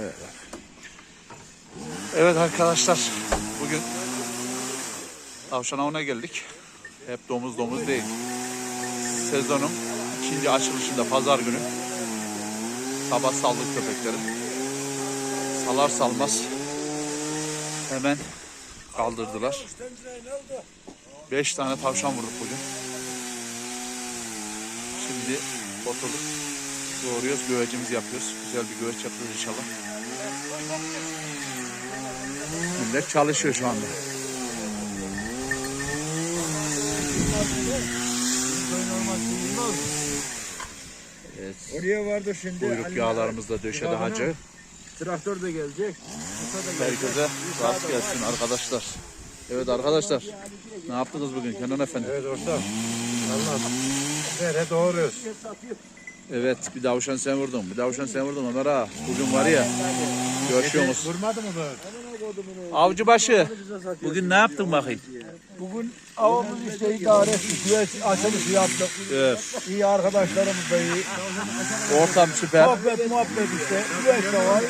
Evet. Evet arkadaşlar bugün tavşan avına geldik. Hep domuz domuz değil. Sezonun ikinci açılışında pazar günü sabah saldık köpekleri. Salar salmaz hemen kaldırdılar. Beş tane tavşan vurduk bugün. Şimdi oturduk. Doğruyoruz, güvecimizi yapıyoruz. Güzel bir güveç yapıyoruz inşallah. Millet çalışıyor şu anda. Evet. Oraya vardı şimdi. Kuyruk Ali- yağlarımız da döşedi hacı. Traktör de gelecek. Herkese rast gelsin arkadaşlar. Evet arkadaşlar. Ne yaptınız bugün Kenan Efendi? Evet ortam. Allah. Nereye doğruyoruz? Evet bir davuşan sen vurdun. Bir davuşan sen vurdun Ömer ağa. Bugün var ya. Görüşüyor musun? Vurmadı mı böyle? Avcıbaşı. Bugün ne yaptın bakayım? Bugün avımız işte idare ettik. Açılışı yaptık. Evet. İyi arkadaşlarımız da iyi. Ortam süper. Muhabbet muhabbet işte. Güveç de var.